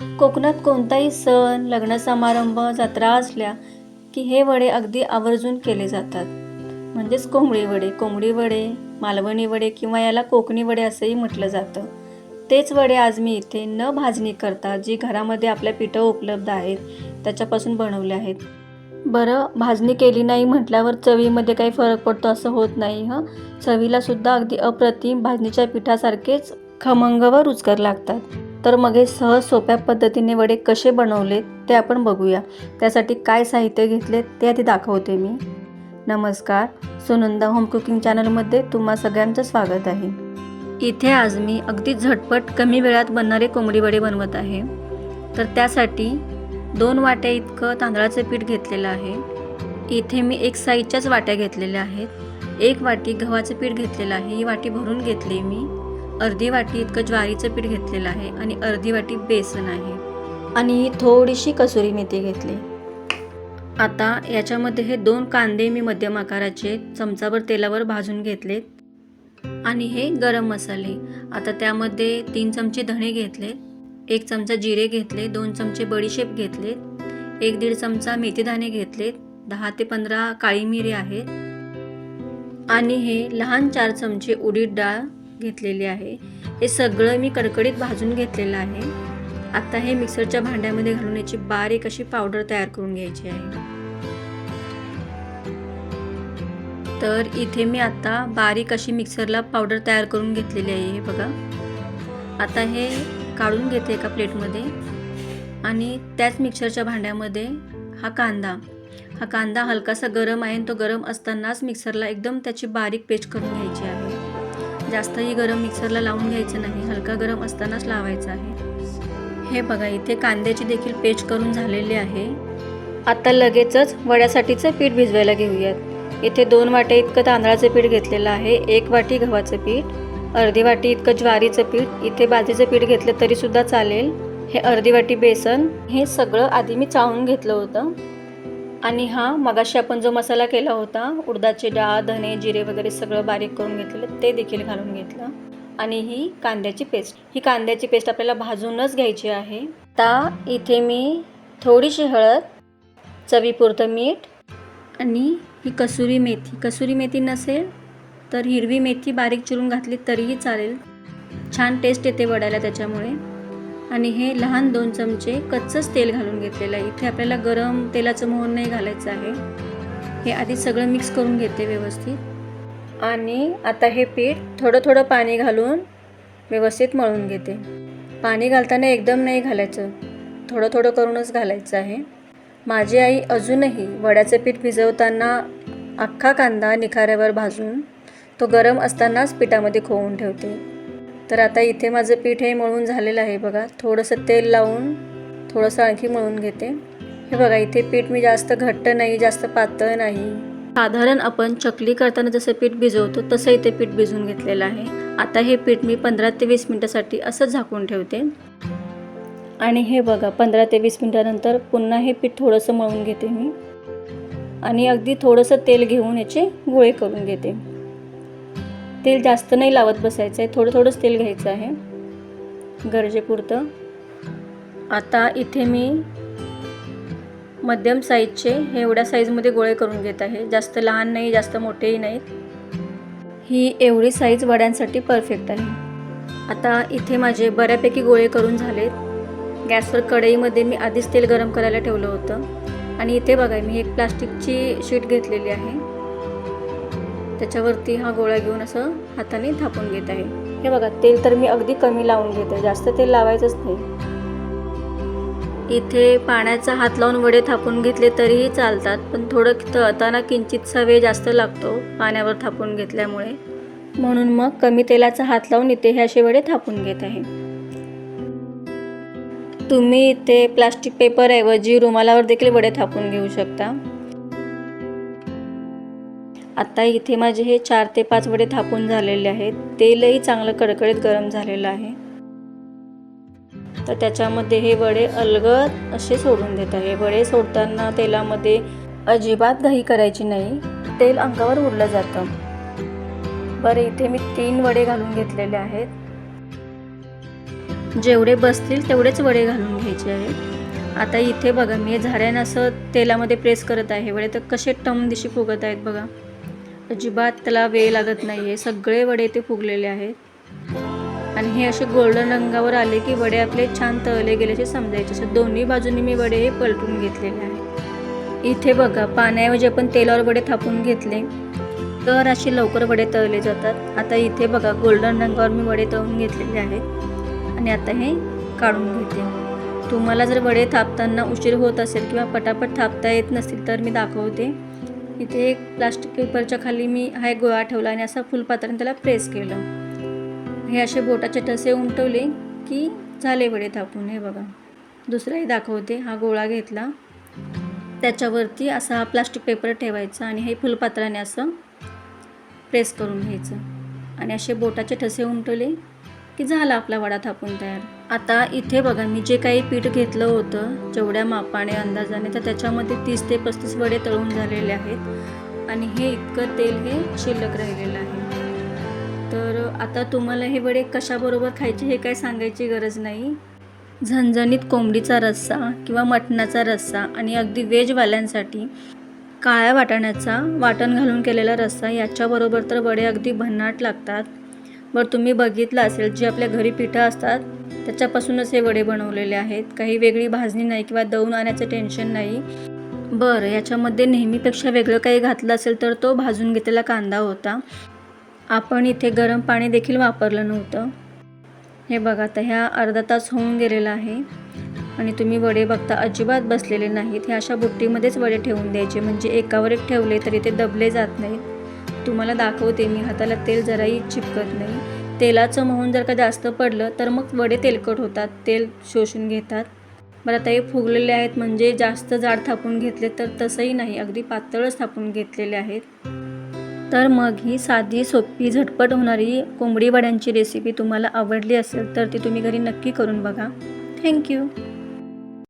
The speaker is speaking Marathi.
कोकणात कोणताही सण लग्न समारंभ जत्रा असल्या की हे वडे अगदी आवर्जून केले जातात. म्हणजेच कोंबडी वडे कोंबडी वडे मालवणी वडे किंवा याला कोकणी वडे असंही म्हटलं जातं. तेच वडे आज मी इथे न भाजणी करता जी घरामध्ये आपल्या पिठं उपलब्ध आहेत त्याच्यापासून बनवले आहेत. बरं भाजणी केली नाही म्हटल्यावर चवीमध्ये काही फरक पडतो असं होत नाही हं? चवीला सुद्धा अगदी अप्रतिम भाजणीच्या पिठासारखेच खमंग व रुचकर लागतात. तर मग हे सहज सोप्या पद्धतीने वडे कसे बनवले ते आपण बघूया. त्यासाठी काय साहित्य घेतले ते आधी दाखवते मी. नमस्कार सुनंदा होम कुकिंग चॅनलमध्ये तुम्हा सगळ्यांचं स्वागत आहे. इथे आज मी अगदी झटपट कमी वेळात बनणारे कोंबडी वडे बनवत आहे. तर त्यासाठी दोन वाट्या इतकं तांदळाचं पीठ घेतलेलं आहे. इथे मी एक साईजच्याच वाट्या घेतलेल्या आहेत. एक वाटी गव्हाचं पीठ घेतलेलं आहे. ही वाटी भरून घेतली मी. अर्धी वाटी इतकं ज्वारीचं पीठ घेतलेलं आहे आणि अर्धी वाटी बेसन आहे. आणि ही थोडीशी कसुरी मेथी घेतली. आता याच्यामध्ये हे दोन कांदे मी मध्यम आकाराचे चमचाभर तेलावर भाजून घेतलेत. आणि हे गरम मसाले. आता त्यामध्ये तीन चमचे धणे घेतले एक चमचा जिरे घेतले दोन चमचे बडीशेप घेतले एक दीड चमचा मेथीदाणे घेतलेत दहा ते पंधरा काळी मिरी आहेत. आणि हे लहान चार चमचे उडीद डाळ घेतलेली आहे. हे सगळं मी कडकडीत भाजून घेतलेलं आहे. आता हे मिक्सरच्या भांड्यामध्ये घालून याची बारीक अशी पावडर तयार करून घ्यायची आहे. तर इथे मी आता बारीक अशी मिक्सरला पावडर तयार करून घेतलेली आहे हे बघा. आता हे काढून घेते एका प्लेटमध्ये. आणि त्याच मिक्सरच्या भांड्यामध्ये हा कांदा. हा कांदा हलकासा गरम आहे आणि तो गरम असतानाच मिक्सरला एकदम त्याची बारीक पेस्ट करून घ्यायची आहे. जास्तही गरम मिक्सरला लावून घ्यायचं नाही हलका गरम असतानाच लावायचं आहे. हे बघा इथे कांद्याची देखील पेस्ट करून झालेली आहे. आता लगेचच वड्यासाठीचं पीठ भिजवायला घेऊयात. इथे दोन वाटे इतकं तांदळाचं पीठ घेतलेलं आहे एक वाटी गव्हाचं पीठ अर्धी वाटी इतकं ज्वारीचं पीठ. इथे बाजरीचं पीठ घेतलं तरीसुद्धा चालेल. हे अर्धी वाटी बेसन हे सगळं आधी मी चावून घेतलं होतं. आणि हा मगाशी आपण जो मसाला केला होता उडदाचे डाळ धने जिरे वगैरे सगळं बारीक करून घेतलेलं ते देखील घालून घेतलं. आणि ही कांद्याची पेस्ट. ही कांद्याची पेस्ट आपल्याला भाजूनच घ्यायची आहे. आता इथे मी थोडीशी हळद चवीपुरतं मीठ आणि ही कसुरी मेथी. कसुरी मेथी नसेल तर हिरवी मेथी बारीक चिरून घातली तरीही चालेल. छान टेस्ट येते वड्याला त्याच्यामुळे. आणि हे लहान दोन चमचे कच्चंच तेल घालून घेतलेलं आहे. इथे आपल्याला गरम तेलाचं मोहन नाही घालायचं आहे. हे आधी सगळं मिक्स करून घेते व्यवस्थित. आणि आता हे पीठ थोडं थोडं पाणी घालून व्यवस्थित मळून घेते. पाणी घालताना एकदम नाही घालायचं. थोडं थोडं करूनच घालायचं आहे. माझी आई अजूनही वड्याचं पीठ भिजवताना अख्खा कांदा निखाऱ्यावर भाजून तो गरम असतानाच पिठामध्ये खोवून ठेवते. तर आता इथे माझं पीठ हे मळून झालेलं आहे बघा. थोडंसं तेल लावून थोडंसं आणखी मळून घेते. हे बघा इथे पीठ मी जास्त घट्ट नाही जास्त पातळ नाही. साधारण आपण चकली करताना जसं पीठ भिजवतो तसं इथे पीठ भिजवून घेतलेलं आहे. आता हे पीठ मी पंधरा ते वीस मिनटासाठी असंच झाकून ठेवते. आणि हे बघा पंधरा ते वीस मिनटानंतर पुन्हा हे पीठ थोडंसं मळून घेते मी. आणि अगदी थोडंसं तेल घेऊन याचे गोळे करून घेते. तेल जास्त नाही लावत बसायचं आहे. थोडं थोडंच तेल घ्यायचं आहे. गरजेपुरतं आता इथे मी मध्यम साईजचे हे एवढ्या साईजमध्ये गोळे करून घेत आहे. जास्त लहान नाही जास्त मोठेही नाहीत. ही एवढी साईज वड्यांसाठी परफेक्ट आहे. आता इथे माझे बऱ्यापैकी गोळे करून झालेत. गॅसवर कढईमध्ये मी आधीच तेल गरम करायला ठेवलं होतं. आणि इथे बघा मी एक प्लास्टिकची शीट घेतलेली आहे. त्याच्यावरती हा गोळा घेऊन असं हाताने थापून घेत आहे. हे बघा तेल तर मी अगदी कमी लावून घेते जास्त तेल लावायचंच नाही. इथे पाण्याचा हात लावून वडे थापून घेतले तरीही चालतात पण थोडं तळताना किंचितसा वेळ जास्त लागतो पाण्यावर थापून घेतल्यामुळे. म्हणून मग कमी तेलाचा हात लावून इथे हे असे वडे थापून घेत आहे. तुम्ही इथे प्लास्टिक पेपरऐवजी रुमालावर देखील वडे थापून घेऊ शकता. आत्ता इथे माझे हे चार ते पाच वडे थापून झालेले आहेत. तेलही चांगलं कडकडीत गरम झालेलं आहे. तर त्याच्यामध्ये हे वडे अलगद असे सोडून देत आहे. वडे सोडताना तेलामध्ये अजिबात घाई करायची नाही. तेल अंगावर उरलं जातं. बरं इथे मी तीन वडे घालून घेतलेले आहेत. जेवढे बसतील तेवढेच वडे घालून घ्यायचे आहेत. आता इथे बघा मी झाड्यानं असं तेलामध्ये प्रेस करत आहे. वडे तर कसे टम दिशी फुगत आहेत बघा. अजिबात त्याला वेळ लागत नाही आहे सगळे वडे ते फुगलेले आहेत. आणि हे असे गोल्डन रंगावर आले की वडे आपले छान तळले गेल्याचे समजायचे. असं दोन्ही बाजूनी मी वडे हे पलटून घेतलेले आहेत. इथे बघा पाण्याऐवजी आपण तेलावर वडे थापून घेतले तर असे लवकर वडे तळले जातात. आता इथे बघा गोल्डन रंगावर मी वडे तळून घेतलेले आहेत. आणि आता हे काढून घेते. तुम्हाला जर वडे थापताना उशीर होत असेल किंवा पटापट थापता येत नसतील तर मी दाखवते. इथे एक प्लास्टिक पेपरच्या खाली मी हा एक गोळा ठेवला आणि असा फुलपात्राने त्याला प्रेस केलं. हे असे बोटाचे ठसे उमटवले की झाले वडे थापून. हे बघा. दुसराही दाखवते. हा गोळा घेतला. त्याच्यावरती असा हा प्लास्टिक पेपर ठेवायचा आणि हे फुलपात्राने असं प्रेस करून घ्यायचं. आणि असे बोटाचे ठसे उमटवले की झाला आपला वडा थापून तयार. आता इथे बघा मी जे काही पीठ घेतलं होतं जेवढ्या मापाने अंदाजाने तर त्याच्यामध्ये तीस ते पस्तीस वडे तळून झालेले आहेत. आणि हे इतकं तेल हे शिल्लक राहिलेलं आहे. तर आता तुम्हाला हे वडे कशाबरोबर खायचे हे काय सांगायची गरज नाही. झणझणीत कोंबडीचा रस्सा किंवा मटणाचा रस्सा आणि अगदी व्हेजवाल्यांसाठी काळ्या वाटाण्याचा वाटण घालून केलेला रस्सा याच्याबरोबर तर वडे अगदी भन्नाट लागतात. बरं तुम्ही बघितलं असेल जे आपल्या घरी पिठं असतात त्याच्यापासूनच हे वडे बनवलेले आहेत. काही वेगळी भाजणी नाही किंवा दळून आणायचं टेन्शन नाही. बरं याच्यामध्ये नेहमीपेक्षा वेगळं काही घातलं असेल तर तो भाजून घेतलेला कांदा होता. आपण इथे गरम पाणी देखील वापरलं नव्हतं. हे बघा आता ह्या अर्धा तास होऊन गेलेला आहे. आणि तुम्ही वडे बघता अजिबात बसलेले नाहीत. हे अशा बुट्टीमध्येच वडे ठेवून द्यायचे. म्हणजे एकावर एक ठेवले तरी ते दबले जात नाहीत. तुम्हाला दाखवते मी. हाताला तेल जराही चिपकत नाही. तेलाचं मोहन जर का जास्त पडलं तर मग वडे तेलकट होतात. तेल शोषून घेतात. बरं आता हे फुगलेले आहेत म्हणजे जास्त जाड थापून घेतले तर तसंही नाही. अगदी पातळच थापून घेतलेले आहेत. तर मग ही साधी सोपी झटपट होणारी कोंबडी वड्यांची रेसिपी तुम्हाला आवडली असेल तर ती तुम्ही घरी नक्की करून बघा. थँक्यू